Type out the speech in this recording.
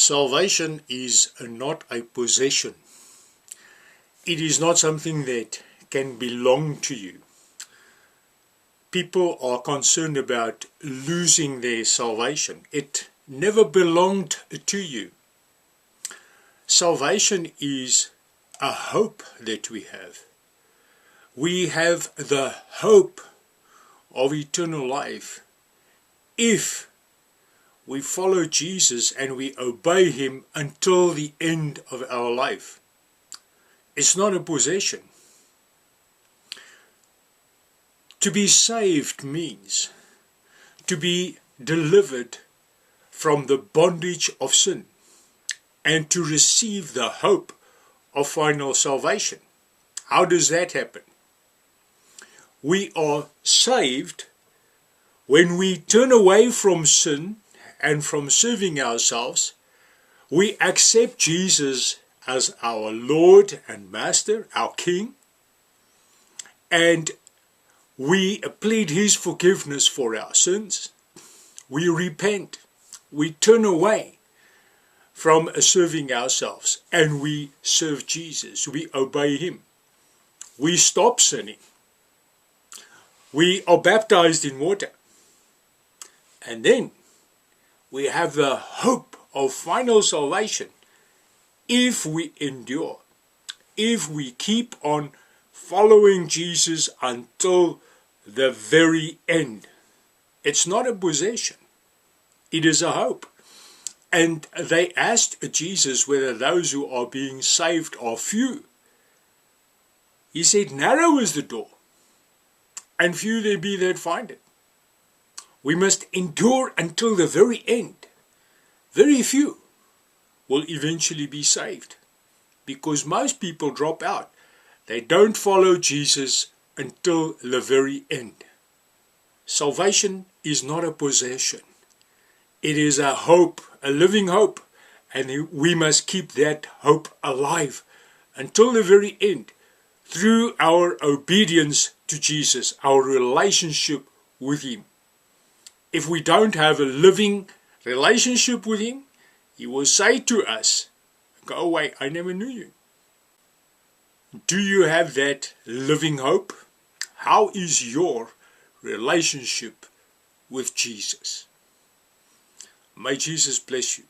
Salvation is not a possession. It is not something that can belong to you. People are concerned about losing their salvation. It never belonged to you. Salvation is a hope that we have. We have the hope of eternal life if we follow Jesus and we obey him until the end of our life. It's not a possession. To be saved means to be delivered from the bondage of sin and to receive the hope of final salvation. How does that happen? We are saved when we turn away from sin and from serving ourselves, we accept Jesus as our Lord and Master, our King, and we plead His forgiveness for our sins. We repent. We turn away from serving ourselves and we serve Jesus. We obey Him. We stop sinning. We are baptized in water. And then we have the hope of final salvation if we endure, if we keep on following Jesus until the very end. It's not a possession, it is a hope. And they asked Jesus whether those who are being saved are few. He said, Narrow is the door, and few there be that find it. We must endure until the very end. Very few will eventually be saved because most people drop out. They don't follow Jesus until the very end. Salvation is not a possession. It is a hope, a living hope, and we must keep that hope alive until the very end through our obedience to Jesus, our relationship with Him. If we don't have a living relationship with Him, He will say to us, Go away, I never knew you. Do you have that living hope? How is your relationship with Jesus? May Jesus bless you.